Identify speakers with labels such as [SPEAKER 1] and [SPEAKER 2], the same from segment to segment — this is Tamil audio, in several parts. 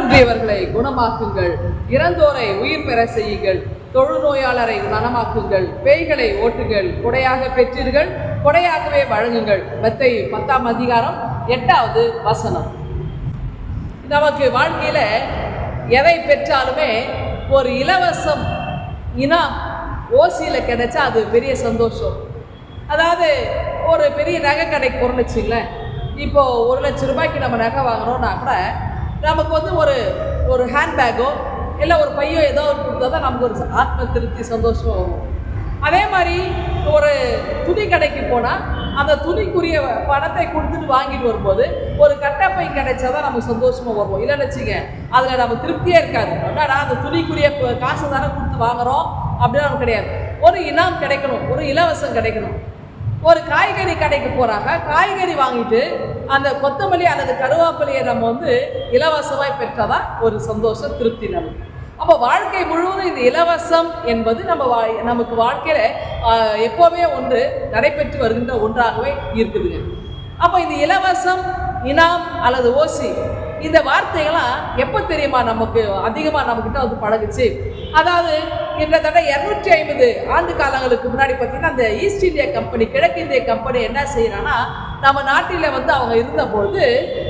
[SPEAKER 1] குன்றியவர்களை குணமாக்குங்கள். இறந்தோரை உயிர் பெற செய்யுங்கள். தொழுநோயாளரை நலமாக்குங்கள். பேய்களை ஓட்டுங்கள். கொடையாக பெற்றீர்கள். கொடையாகவே வழங்குங்கள். மெத்தை பத்தாம் அதிகாரம் எட்டாவது வசனம். நமக்கு வாழ்க்கையில் எதை பெற்றாலுமே ஒரு இலவசம் இனம் ஓசியில் கிடைச்சா அது பெரிய சந்தோஷம். அதாவது ஒரு பெரிய நகை கடைக்கு போகிறோம்னு வச்சுங்களேன் ஒரு லட்ச ரூபாய்க்கு நம்ம நகை வாங்குறோன்னா கூட நமக்கு வந்து ஒரு ஒரு ஹேண்ட்பேக்கோ இல்லை ஒரு பையோ ஏதோ ஒரு கொடுத்தா தான் நமக்கு ஒரு ஆத்ம திருப்தி சந்தோஷம் வரும். அதே மாதிரி ஒரு துணி கடைக்கு போனால் அந்த துணிக்குரிய பணத்தை கொடுத்துட்டு வாங்கிட்டு வரும்போது ஒரு கட்டப்பை கிடைச்சாதான் நமக்கு சந்தோஷமாக வருவோம். இல்லைன்னு வச்சுங்க அதில் நம்ம திருப்தியே இருக்காது. என்னடா அந்த துணிக்குரிய காசு தானே கொடுத்து வாங்குறோம்? அப்படின்னு நமக்கு கிடையாது. ஒரு இனாம் கிடைக்கணும் ஒரு இலவசம் கிடைக்கணும். ஒரு காய்கறி கடைக்கு போகிறாங்க காய்கறி வாங்கிட்டு அந்த கொத்தமல்லி அல்லது கருவேப்பிலையை நம்ம வந்து இலவசமாய் பெற்றாதான் ஒரு சந்தோஷம் திருப்தி நமக்கு. அப்போ வாழ்க்கை முழுவதும் இந்த இலவசம் என்பது நம்ம வா நமக்கு வாழ்க்கையில் எப்போவுமே ஒன்று நடைபெற்று வருகின்ற ஒன்றாகவே இருக்குதுங்க. அப்போ இந்த இலவசம் இனாம் அல்லது ஓசி இந்த வார்த்தைகளாம் எப்போ தெரியுமா நமக்கு? அதிகமாக நம்மக்கிட்ட வந்து பழகுச்சு. அதாவது கிட்டத்தட்ட இரநூற்றி ஐம்பது ஆண்டு காலங்களுக்கு முன்னாடி பார்த்தீங்கன்னா அந்த ஈஸ்ட் இந்தியா கம்பெனி கிழக்கிந்திய கம்பெனி என்ன செய்யறாங்கன்னா நம்ம நாட்டில் வந்து அவங்க இருந்தபொழுது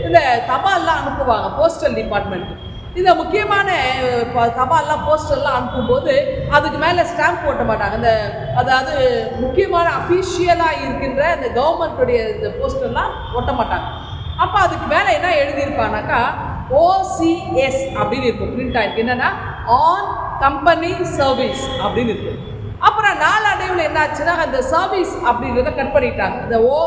[SPEAKER 1] இந்த தபால்லாம் அனுப்புவாங்க போஸ்டல் டிபார்ட்மெண்ட் இந்த முக்கியமான அஹ், தபால்லாம் போஸ்டர்லாம் அனுப்பும்போது அதுக்கு மேலே ஸ்டாம்ப் போட்ட மாட்டாங்க. இந்த அதாவது முக்கியமான அஃபிஷியலாக இருக்கின்ற இந்த கவர்மெண்ட்டுடைய இந்த போஸ்டர்லாம் ஒட்ட மாட்டாங்க. அப்போ அதுக்கு மேலே என்ன எழுதியிருப்பானாக்கா ஓசிஎஸ் அப்படின்னு இருக்கும். பிரிண்ட் ஆகிருக்கு என்னென்னா ஆன் கம்பெனி சர்வீஸ் அப்படின்னு இருக்கு அப்புறம் நாளடைவில் என்னாச்சுன்னா அந்த சர்வீஸ் அப்படின்றத கட் பண்ணிட்டாங்க. இந்த ஓ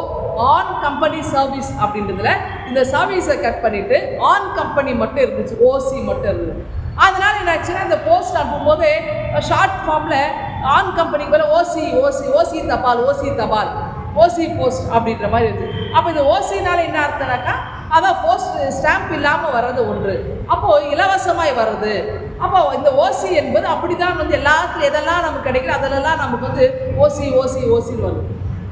[SPEAKER 1] ஆன் கம்பெனி சர்வீஸ் அப்படின்றதுல இந்த சர்வீஸை கட் பண்ணிட்டு ஆன் கம்பெனி மட்டும் இருந்துச்சு. ஓசி மட்டும் இருந்தது. அதனால என்னாச்சுன்னா இந்த போஸ்ட் அனுப்பும்போது ஷார்ட் ஃபார்மில் ஆன் கம்பெனிக்கு மேலே ஓசி ஓசி ஓசி தபால் ஓசி தபால். ஓசி போஸ்ட் அப்படின்ற மாதிரி இருக்குது அப்போ இந்த ஓசினால் என்ன அர்த்தம்னாக்கா அதான் போஸ்ட் ஸ்டாம்ப் இல்லாமல் வர்றது ஒன்று. அப்போது இலவசமாய் வர்றது. அப்போ இந்த ஓசி என்பது அப்படி தான் வந்து எல்லாத்துலையும் எதெல்லாம் நமக்கு கிடைக்குது அதெல்லாம் நமக்கு வந்து ஓசி ஓசி ஓசின்னு வரும்.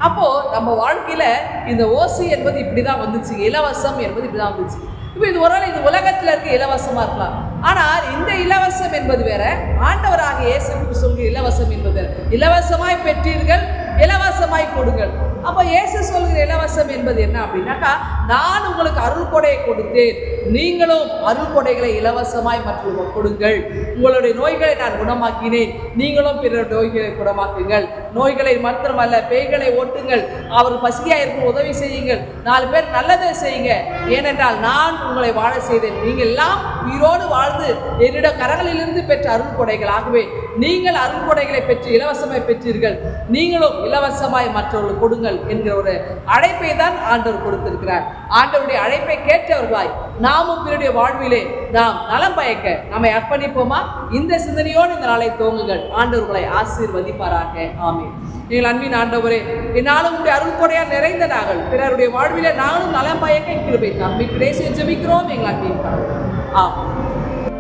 [SPEAKER 1] அப்போது நம்ம வாழ்க்கையில் இந்த ஓசி என்பது இப்படி தான் வந்துச்சு. இலவசம் என்பது இப்படி தான் வந்துச்சு. இப்போ இது ஒருவேளை இது உலகத்தில் இருக்க இலவசமாக இருக்கலாம். ஆனால் இந்த இலவசம் என்பது வேற. ஆண்டவராக இயேசு கிறிஸ்து சொல்கிற இலவசம் என்பது வேற. இலவசமாய் பெற்றீர்கள் இலவசமாய் கொடுங்கள். அப்போ இயேசு சொல்கிற இலவசம் என்பது என்ன அப்படின்னாக்கா நான் உங்களுக்கு அருள் கொடையை கொடுத்தேன். நீங்களும் அருள் கொடைகளை இலவசமாய் மற்றவங்க கொடுங்கள். உங்களுடைய நோய்களை நான் குணமாக்கினேன். நீங்களும் பிற நோய்களை குணமாக்குங்கள். நோய்களை மாத்திரமல்ல பேய்களை ஓட்டுங்கள். அவர் பசியாக இருக்கும் உதவி செய்யுங்கள். நாலு பேர் நல்லதை செய்யுங்க. ஏனென்றால் நான் உங்களை வாழ செய்தேன். நீங்கள் எல்லாம் உயிரோடு வாழ்ந்து என்னிடம் கரங்களிலிருந்து பெற்ற அருள் கொடைகள் ஆகவே நீங்கள் அருங்கொடைகளை பெற்று இலவசமாய் பெற்றீர்கள். நீங்களும் இலவசமாய் மற்றவர்கள் கொடுங்கள் என்கிற ஒரு அழைப்பை தான் ஆண்டவர் கொடுத்திருக்கிறார். ஆண்டவருடைய அழைப்பை கேட்டவர்களாய் நாமும் பிறருடைய வாழ்விலே நாம் நலம் பயக்க நம்மை அர்ப்பணிப்போமா? இந்த சிந்தனையோடு இந்த நாளை துவங்குங்கள். ஆண்டவர்களை ஆசீர்வதிப்பாராக. ஆமீன். நீங்கள் அன்பின் ஆண்டவரே என்னாலும் உடைய அருள்கொடையால் நிறைந்த நாங்கள் பிறருடைய வாழ்விலே நானும் நலம் பயக்க கிருபை நம்பி பிரேசிய ஜெபிக்கிறோம் எங்கள் அன்பின் கடவுளே.